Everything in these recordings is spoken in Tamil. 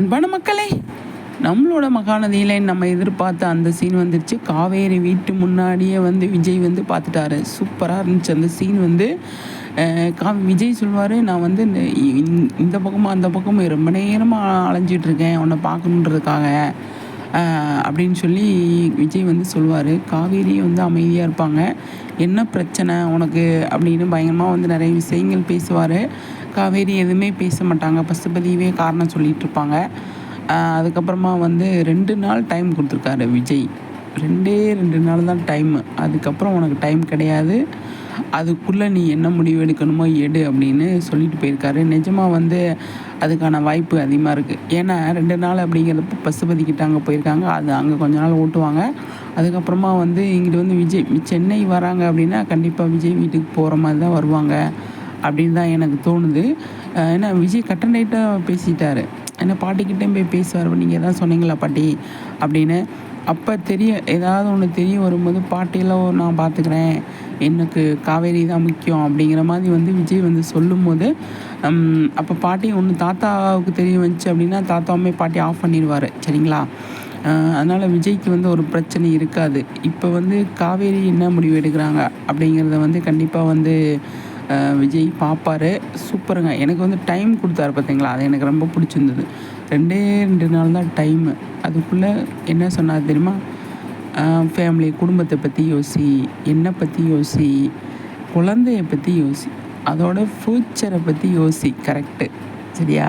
அன்பான மக்களே நம்மளோட மகாநதியில் நம்ம எதிர்பார்த்த அந்த சீன் வந்துருச்சு. காவேரி வீட்டு முன்னாடியே வந்து விஜய் வந்து பார்த்துட்டாரு. சூப்பராக இருந்துச்சு அந்த சீன் வந்து. கா விஜய் சொல்வார் நான் வந்து இந்த இ- இந்த பக்கமும் அந்த பக்கமும் ரொம்ப நேரமாக அலைஞ்சிட்ருக்கேன் உன்னை பார்க்கணுன்றதுக்காக. அப்படின்னு சொல்லி விஜய் வந்து சொல்லுவார். காவேரியும் வந்து அமைதியாக இருப்பாங்க. என்ன பிரச்சனை உனக்கு? அப்படின்னு பயங்கரமாக வந்து நிறைய விஷயங்கள் பேசுவார். காவேரி எதுவுமே பேச மாட்டாங்க. பசுபதியவே காரணம் சொல்லிகிட்டு இருப்பாங்க. அதுக்கப்புறமா வந்து ரெண்டு நாள் டைம் கொடுத்துருக்காரு விஜய். ரெண்டே ரெண்டு நாள் தான் டைம் அதுக்கப்புறம் உனக்கு டைம் கிடையாது. அதுக்குள்ளே நீ என்ன முடிவு எடுக்கணுமோ எடு அப்படின்னு சொல்லிட்டு போயிருக்காரு. நிஜமாக வந்து அதுக்கான வாய்ப்பு அதிகமாக இருக்குது ஏன்னா ரெண்டு நாள் அப்படிங்கிறப்ப பசுபதிக்கிட்ட அங்கே போயிருக்காங்க. அது அங்கே கொஞ்ச நாள் ஓட்டுவாங்க. அதுக்கப்புறமா வந்து இங்கிட்டு வந்து விஜய் சென்னை வராங்க அப்படின்னா கண்டிப்பாக விஜய் வீட்டுக்கு போகிற மாதிரி தான் வருவாங்க அப்படின்னு தான் எனக்கு தோணுது. ஏன்னா விஜய் கட்டன் ரைட்டாக பேசிட்டாரு. ஏன்னா பாட்டிக்கிட்டே போய் பேசுவார். நீங்கள் தான் சொன்னீங்களா பாட்டி? அப்படின்னு. அப்போ தெரிய ஏதாவது ஒன்று தெரிய வரும்போது பாட்டியெல்லாம் நான் பார்த்துக்கிறேன் எனக்கு காவேரி தான் முக்கியம் அப்படிங்கிற மாதிரி வந்து விஜய் வந்து சொல்லும்போது அப்போ பாட்டி ஒன்று தாத்தாவுக்கு தெரிய வந்துச்சு அப்படின்னா தாத்தாவுமே பாட்டி ஆஃப் பண்ணிடுவார் சரிங்களா? அதனால் விஜய்க்கு வந்து ஒரு பிரச்சனை இருக்காது. இப்போ வந்து காவேரி என்ன முடிவு எடுக்கிறாங்க அப்படிங்கிறத வந்து கண்டிப்பாக வந்து விஜய் பார்ப்பாரு சூப்பருங்க. எனக்கு வந்து டைம் கொடுத்தாரு பார்த்தீங்களா அது எனக்கு ரொம்ப பிடிச்சிருந்தது. ரெண்டே ரெண்டு நாள் தான் டைமு அதுக்குள்ளே என்ன சொன்னார் தெரியுமா? ஃபேமிலி குடும்பத்தை பற்றி யோசி என்னை பற்றி யோசி குழந்தைய பற்றி யோசி அதோட ஃப்யூச்சரை பற்றி யோசி கரெக்டு சரியா?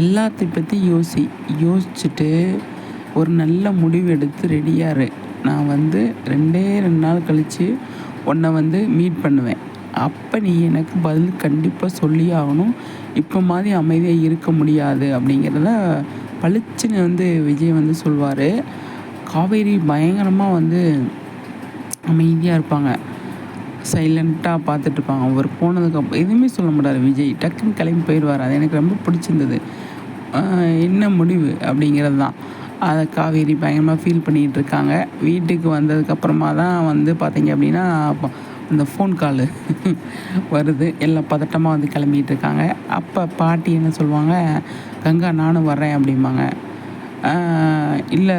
எல்லாத்தை பற்றி யோசி யோசிச்சுட்டு ஒரு நல்ல முடிவு எடுத்து ரெடியாரு நான் வந்து ரெண்டே ரெண்டு நாள் கழித்து உன்னை வந்து மீட் பண்ணுவேன். அப்போ நீ எனக்கு பதில் கண்டிப்பாக சொல்லி ஆகணும். இப்போ மாதிரி அமைதியாக இருக்க முடியாது அப்படிங்கிறத பளிச்சுன்னு வந்து விஜய் வந்து சொல்வார். காவேரி பயங்கரமாக வந்து அமைதியாக இருப்பாங்க. சைலண்ட்டாக பார்த்துட்டு இருப்பாங்க. அவர் போனதுக்கப்புறம் எதுவுமே சொல்ல மாட்டார் விஜய். டக்குன்னு கிளம்பி போயிடுவார். அது எனக்கு ரொம்ப பிடிச்சிருந்தது. என்ன முடிவு அப்படிங்கிறது தான் அதை காவேரி பயங்கரமாக ஃபீல் பண்ணிகிட்டு இருக்காங்க. வீட்டுக்கு வந்ததுக்கப்புறமா தான் வந்து பார்த்தீங்க அப்படின்னா அந்த ஃபோன் காலு வருது. எல்லாம் பதட்டமாக வந்து கிளம்பிகிட்டு இருக்காங்க. அப்போ பாட்டி என்ன சொல்லுவாங்க? கங்கா நானும் வர்றேன் அப்படிம்பாங்க. இல்லை